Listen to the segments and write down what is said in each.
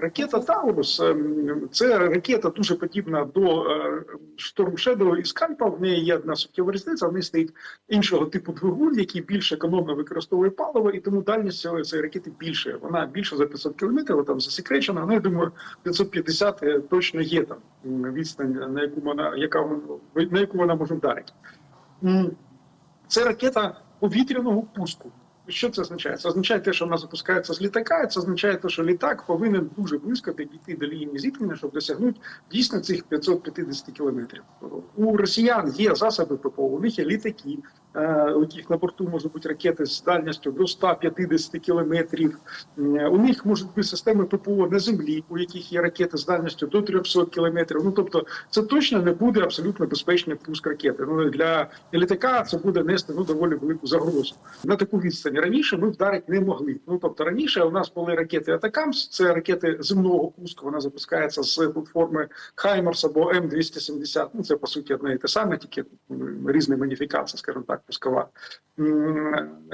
Ракета Таурус ем, це ракета дуже подібна до Shadow і Скальпа. В неї є одна суттєва різниця. В неї стоїть іншого типу двигун, який більш економно використовує паливо, і тому дальність цієї ракети більше. Вона більше за 500 кілометрів, там засекречена. Ну, я думаю, 550 е, точно є там відстань, на яку вона яка на яку вона може вдарити. Це ракета повітряного пуску. Що це означає? Це означає те, що вона запускається з літака, і це означає те, що літак повинен дуже близько підійти до лінії зіткнення, щоб досягнути дійсно цих 550 кілометрів. У росіян є засоби ППО, у них є літаки, е, у яких на борту можуть бути ракети з дальністю до 150 кілометрів. У них можуть бути системи ППО на землі, у яких є ракети з дальністю до 300 кілометрів. Ну тобто, це точно не буде абсолютно безпечний пуск ракети. Ну для літака це буде нести ну доволі велику загрозу. На таку відстань раніше ми вдарити не могли. Ну тобто раніше у нас були ракети Атакамс, це ракети земного пуску. Вона запускається з платформи Хаймерс або М 270 Ну це по суті одне і те саме, тільки м, різні модифікації, скажімо так, пускова.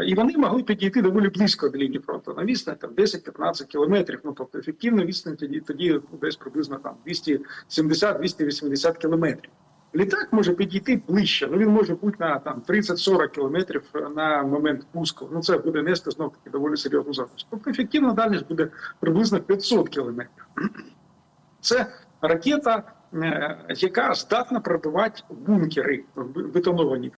І вони могли підійти доволі близько до лінії фронту. На відстань там 10-15 кілометрів. Ну тобто ефективна відстань тоді тоді десь приблизно там 270-280 кілометрів. Літак може підійти ближче, ну він може бути на там 30-40 кілометрів на момент пуску. Ну це буде нести знов таки доволі серйозну загрозу. Тобто ефективна дальність буде приблизно 500 кілометрів. Це ракета, е, яка здатна пробивати бункери бетоновані.